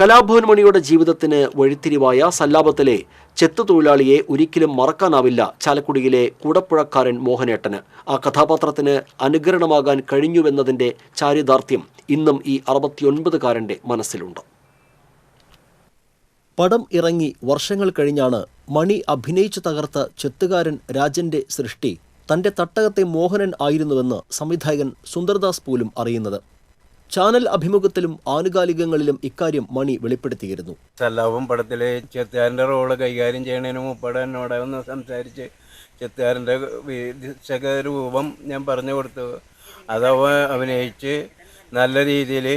കലാഭവൻ മണിയുടെ ജീവിതത്തിന് വഴിത്തിരിവായ സല്ലാപത്തിലെ ചെത്തു തൊഴിലാളിയെ ഒരിക്കലും മറക്കാനാവില്ല ചാലക്കുടിയിലെ കൂടപ്പുഴക്കാരൻ മോഹനേട്ടന്. ആ കഥാപാത്രത്തിന് അനുകരണമാകാൻ കഴിഞ്ഞുവെന്നതിന്റെ ചാരിതാർത്ഥ്യം ഇന്നും ഈ അറുപത്തിയൊൻപതുകാരന്റെ മനസ്സിലുണ്ട്. പടം ഇറങ്ങി വർഷങ്ങൾ കഴിഞ്ഞാണ് മണി അഭിനയിച്ചു തകർത്ത ചെത്തുകാരൻ രാജന്റെ സൃഷ്ടി. തന്റെ തട്ടകത്തെ മോഹനൻ ആയിരുന്നുവെന്ന് സംവിധായകൻ സുന്ദർദാസ് പോലും അറിയുന്നത്. ചാനൽ അഭിമുഖത്തിലും ആനുകാലികങ്ങളിലും ഇക്കാര്യം മണി വെളിപ്പെടുത്തിയിരുന്നു. സല്ലാവും പടത്തിലെ ചെത്തുകാരന്റെ റോൾ കൈകാര്യം ചെയ്യണതിന് മുപ്പടെ ഒന്ന് സംസാരിച്ച് ചെത്തുകാരന്റെ വീക്ഷക രൂപം ഞാൻ പറഞ്ഞു കൊടുത്തു. അതവ അഭിനയിച്ച് നല്ല രീതിയിൽ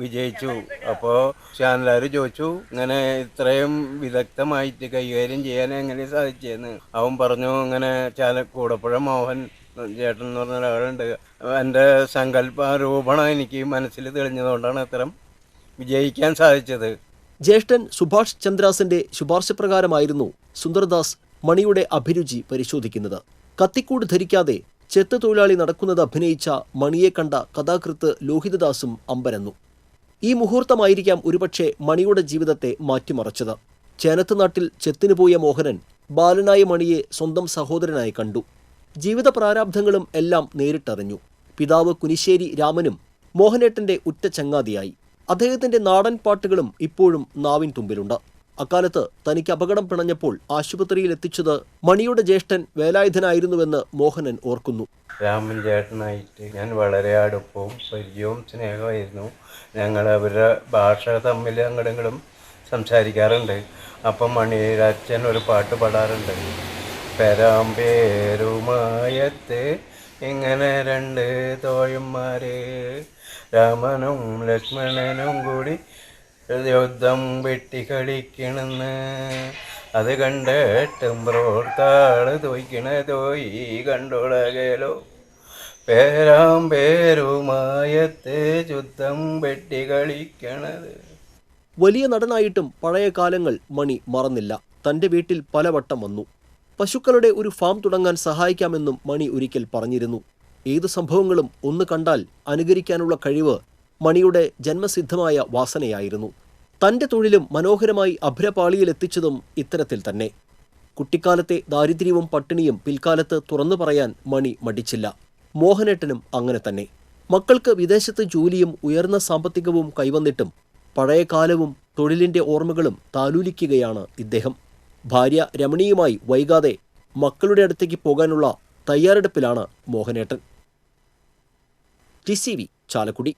വിജയിച്ചു. അപ്പോൾ ചാനലുകാർ ചോദിച്ചു ഇങ്ങനെ ഇത്രയും വിദഗ്ധമായിട്ട് കൈകാര്യം ചെയ്യാൻ എങ്ങനെ സാധിച്ചെന്ന്? അവൻ പറഞ്ഞു ഇങ്ങനെ ചാല കൂടപ്പുഴ മോഹൻ ചേട്ടൻ എന്ന് പറഞ്ഞ ഒരാളുണ്ട്. എന്റെ സങ്കല്പ രൂപണം എനിക്ക് മനസ്സിൽ തെളിഞ്ഞതുകൊണ്ടാണ് ഇത്തരം വിജയിക്കാൻ സാധിച്ചത്. ജ്യേഷ്ഠൻ സുഭാഷ് ചന്ദ്രാസിന്റെ ശുപാർശ പ്രകാരമായിരുന്നു സുന്ദർദാസ് മണിയുടെ അഭിരുചി പരിശോധിക്കുന്നത്. കത്തിക്കൂട് ധരിക്കാതെ ചെത്ത് തൊഴിലാളി നടക്കുന്നത് അഭിനയിച്ച മണിയെ കണ്ട കഥാകൃത്ത് ലോഹിതദാസും അമ്പരന്നു. ഈ മുഹൂർത്തമായിരിക്കാം ഒരുപക്ഷെ മണിയുടെ ജീവിതത്തെ മാറ്റിമറച്ചത്. ചേനത്തുനാട്ടിൽ ചെത്തിനു പോയ മോഹനൻ ബാലനായ മണിയെ സ്വന്തം സഹോദരനായി കണ്ടു. ജീവിത പ്രാരാബ്ധങ്ങളും എല്ലാം നേരിട്ടറിഞ്ഞു. പിതാവ് കുനിശ്ശേരി രാമനും മോഹനേട്ടന്റെ ഉറ്റ ചങ്ങാതിയായി. അദ്ദേഹത്തിന്റെ നാടൻ പാട്ടുകളും ഇപ്പോഴും നാവിൻ തുമ്പിലുണ്ട്. അക്കാലത്ത് തനിക്ക് അപകടം പിണഞ്ഞപ്പോൾ ആശുപത്രിയിൽ എത്തിച്ചത് മണിയുടെ ജ്യേഷ്ഠൻ വേലായുധനായിരുന്നുവെന്ന് മോഹനൻ ഓർക്കുന്നു. രാമൻ ചേട്ടനായിട്ട് ഞാൻ വളരെ അടുപ്പവും പരിചയവും സ്നേഹമായിരുന്നു ഞങ്ങൾ അവരുടെ ഭാഷ തമ്മിൽ അങ്ങോട്ടും സംസാരിക്കാറുണ്ട്. അപ്പം മണിയുടെ അച്ഛൻ ഒരു പാട്ട് പാടാറുണ്ട്. പെരാമ്പേരുമായത്ത് ഇങ്ങനെ രണ്ട് തോഴന്മാര് രാമനും ലക്ഷ്മണനും കൂടി യുദ്ധം വെട്ടി കളിക്കണെന്ന് അത് കണ്ടിട്ടും പ്രോർത്താൾ തോയ്ക്കണ തോയി കണ്ടോളകലോ. പേരാം പേരുമായത്തെ ചുദ്ധം വെട്ടി കളിക്കണത് വലിയ നടനായിട്ടും പഴയ കാലങ്ങൾ മണി മറന്നില്ല. തന്റെ വീട്ടിൽ പലവട്ടം വന്നു. പശുക്കളുടെ ഒരു ഫാം തുടങ്ങാൻ സഹായിക്കാമെന്നും മണി ഒരിക്കൽ പറഞ്ഞിരുന്നു. ഏതു സംഭവങ്ങളും ഒന്ന് കണ്ടാൽ അനുകരിക്കാനുള്ള കഴിവ് മണിയുടെ ജന്മസിദ്ധമായ വാസനയായിരുന്നു. തന്റെ തൊഴിലും മനോഹരമായി അഭ്രപാളിയിലെത്തിച്ചതും ഇത്തരത്തിൽ തന്നെ. കുട്ടിക്കാലത്തെ ദാരിദ്ര്യവും പട്ടിണിയും പിൽക്കാലത്ത് തുറന്നു പറയാൻ മണി മടിച്ചില്ല. മോഹനേട്ടനും അങ്ങനെ തന്നെ. മക്കൾക്ക് വിദേശത്ത് ജോലിയും ഉയർന്ന സാമ്പത്തികവും കൈവന്നിട്ടും പഴയ കാലവും തൊഴിലിന്റെ ഓർമ്മകളും താലൂലിക്കുകയാണ് ഇദ്ദേഹം. ഭാര്യ രമണിയുമായി വൈകാതെ മക്കളുടെ അടുത്തേക്ക് പോകാനുള്ള തയ്യാറെടുപ്പിലാണ് മോഹനേട്ടൻ. T C V Chalakudy.